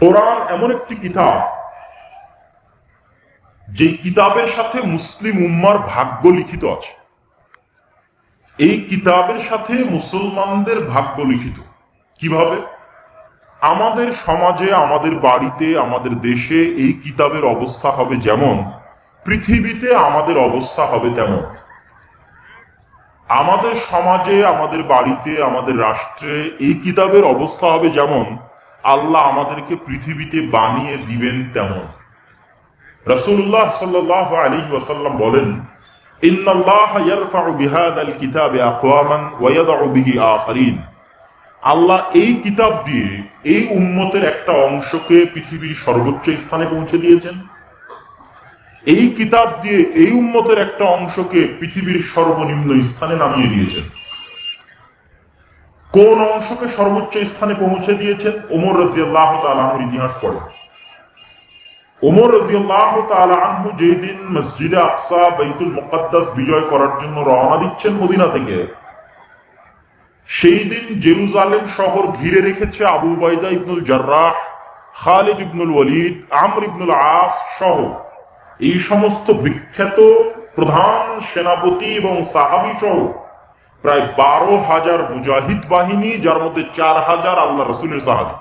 কোরআন এমন একটি কিতাব যে কিতাবের সাথে মুসলিম উম্মার ভাগ্য লিখিত আছে। এই কিতাবের সাথে মুসলমানদের ভাগ্য লিখিত। কীভাবে? আমাদের সমাজে, আমাদের বাড়িতে, আমাদের দেশে এই কিতাবের অবস্থা হবে যেমন, পৃথিবীতে আমাদের অবস্থা হবে তেমন। আমাদের সমাজে, আমাদের বাড়িতে, আমাদের রাষ্ট্রে এই কিতাবের অবস্থা হবে যেমন আল্লাহ আমাদেরকে পৃথিবীতে বানিয়ে দিবেন তেমন। রসুল্লাহ সাল্লাহ আলী ওয়াসাল্লাম বলেন আল্লাহ এই কিতাব দিয়ে এই উম্মতের একটা অংশকে পৃথিবীর সর্বোচ্চ স্থানে পৌঁছে দিয়েছেন। এই কিতাব দিয়ে এই উম্মতের একটা অংশকে পৃথিবীর সর্বনিম্ন স্থানে নামিয়ে দিয়েছেন। কোন অংশকে সর্বোচ্চ স্থানে পৌঁছে দিয়েছেন? ওমর রাজিয়াল্লাহ তালাহুর ইতিহাস পড়ে। ওমর রাজিয়াল্লাহ তালা আনহু যেই দিন মসজিদে আকসা, বাইতুল মুকদ্দাস বিজয় করার জন্য রওনা দিচ্ছেন মদিনা থেকে, সেই দিন জেরুজালেম শহর ঘিরে রেখেছে আবু বাইদা ইবনুল জার্রাহ, খালিদ ইবনুল ওয়ালিদ, আমর ইবনুল আস সহ। এই সমস্ত বিখ্যাত প্রধান সেনাপতি এবং সাহাবি সহ প্রায় বারো হাজার মুজাহিদ বাহিনী, যার মধ্যে চার হাজার আল্লাহ রসুলের সাহাবি।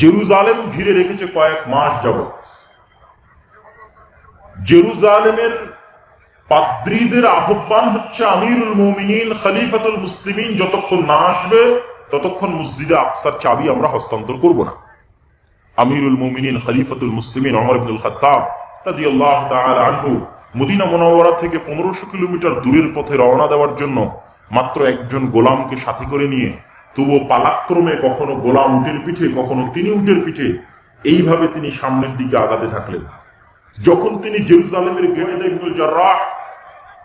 জেরুজালেম ঘিরে রেখেছে কয়েক মাস যাবত জেরুজালেমের পাদ্রীদের আহ্বান হচ্ছে, আমিরুল মুমিনিন, খলিফাতুল মুসলিমিন, যতক্ষণ না আসবে, ততক্ষণ মসজিদে আকসার চাবি আমরা হস্তান্তর করব না। আমিরুল মুমিনিন, খলিফাতুল মুসলিমিন অমর ইবনুল খাত্তাব রাদিয়াল্লাহু তাআলা আনহু মদিনা মুনাওয়ারা থেকে পনেরোশো কিলোমিটার দূরের পথে রওনা দেওয়ার জন্য মাত্র একজন গোলামকে সাথে করে নিয়ে, তবুও পালাক্রমে কখনো গোলাম উটের পিঠে, কখনো তিনি উটের পিঠে, এইভাবে তিনি সামনের দিকে আগাতে থাকলেন। যখন তিনি জেরুজালেমের গেমেদা ইবনুল জার্রাহ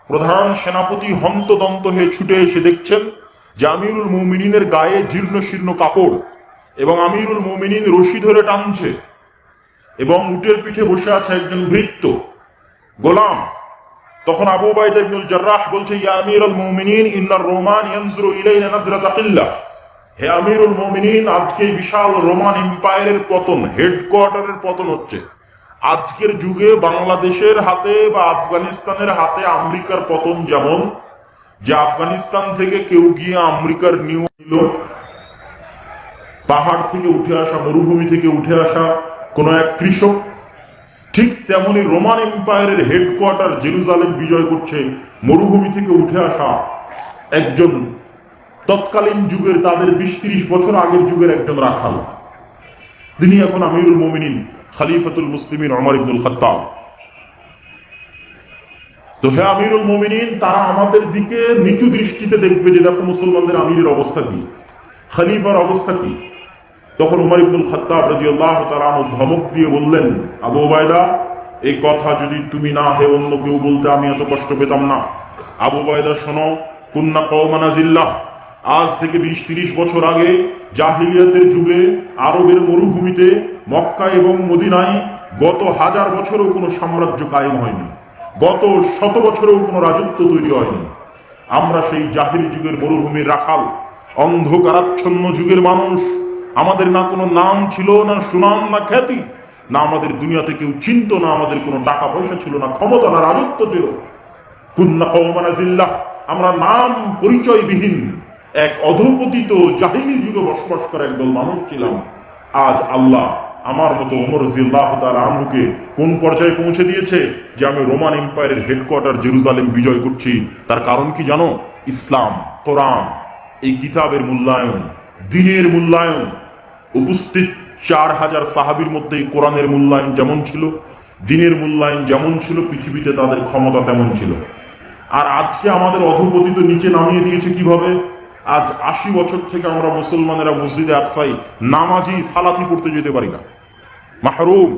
প্রধান সেনাপতি হন্তদন্ত হয়ে ছুটে এসে দেখছেন যে আমিরুল মুমিনিনের গায়ে জীর্ণ শীর্ণ কাপড় এবং আমিরুল মুমিনিন রশি ধরে টানছে এবং উটের পিঠে বসে আছে একজন ভৃত্য গোলাম, তখন আবু বাইদা ইবনুল বলছে, ইয়া আমিরুল মুমিনিন, ইন্নার রোমান ইয়ানজুরু ইলাইনা নাজরাতা কিল্লাহ। হে আমিরুল মুমিনিন, আজকে বিশাল রোমান এম্পায়ারের পতন, হেডকোয়ার্টারের পতন হচ্ছে। আজকের যুগে বাংলাদেশের হাতে বা আফগানিস্তানের হাতে আমেরিকার পতন যেমন, যে আফগানিস্তান থেকে কেউ গিয়ে আমেরিকার নিউ নিল, পাহাড় থেকে উঠে আসা, মরুভূমি থেকে উঠে আসা, কোন এক কৃষক ঠিক তেমনি রোমান এম্পায়ারের হেডকোয়ার্টার জেরুজালেম বিজয় করছে, মরুভূমি থেকে উঠে আসা একজন তৎকালীন যুগের, তাদের বিশ ত্রিশ বছর আগের যুগের একজন রাখাল। তিনি এখন আমিরুল মোমিনিন, খালিফাতুল মুসলিমিন অমর ইবনুল খত্তাব। তো হে আমিরুল মোমিনিন, তারা আমাদের দিকে নিচু দৃষ্টিতে দেখবে যে, দেখো মুসলমানদের আমিরের অবস্থা কি? খালিফার অবস্থা কি? তখন উমর ইবনুল খত্তাব তাআলা আনহু ধমক দিয়ে বললেন, আবু ওবায়দা এই কথা যদি তুমি না হে অন্য কেউ বলতে আমি এত কষ্ট পেতাম না। আবু ওবায়দা শোনো, কুন্না কওমানাজিল্লাহ আজ থেকে বিশ তিরিশ বছর আগে জাহিলিয়াতের যুগে আরবের মরুভূমিতে মক্কা এবং মদিনায় গত হাজার বছরেও কোনো সাম্রাজ্য কায়েম হয়নি। গত শত বছরেও কোনো রাজত্ব তৈরি হয়নি। আমরা সেই জাহিরি যুগের মরুভূমির রাখাল, অন্ধকারাচ্ছন্ন যুগের মানুষ আমাদের না কোনো নাম ছিল, না সুনাম, না খ্যাতি, না আমাদের দুনিয়াতে কেউ চিনত, না আমাদের কোনো টাকা পয়সা ছিল, না ক্ষমতা, না রাজত্ব ছিল। কুন্না আমরা নাম পরিচয়বিহীন এক অধপতিত জাহিনী যুগে বসবাস করা একদল মানুষ ছিলাম। আজ আল্লাহ আমার মতো ওমর জিল্লাহ তার আমরুকে কোন পর্যায়ে পৌঁছে দিয়েছে যে আমি রোমান এম্পায়ারের হেডকোয়ার্টার জেরুজালেম বিজয় করছি? তার কারণ কি জানো? ইসলাম, কোরআন, এই কিতাবের মূল্যায়ন, দিনের মূল্যায়ন উপস্থিত চার হাজার সাহাবির মধ্যে কোরআনের মূল্যায়ন যেমন ছিল, দিনের মূল্যায়ন যেমন ছিল, পৃথিবীতে তাদের ক্ষমতা তেমন ছিল। আর আজকে আমাদের অধপতিত নিচে নামিয়ে দিয়েছে কীভাবে? আজ আশি বছর থেকে আমরা মুসলমানেরা মসজিদে আকসাই নামাজি, সালাতি পড়তে যেতে পারি না। মাহরুম,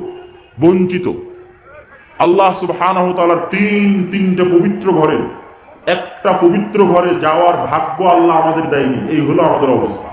বঞ্চিত। আল্লাহ সুবহানাহু তাআলার তিন, তিনটা পবিত্র ঘরে, একটা পবিত্র ঘরে যাওয়ার ভাগ্য আল্লাহ আমাদের দেয়নি। এই হলো আমাদের অবস্থা।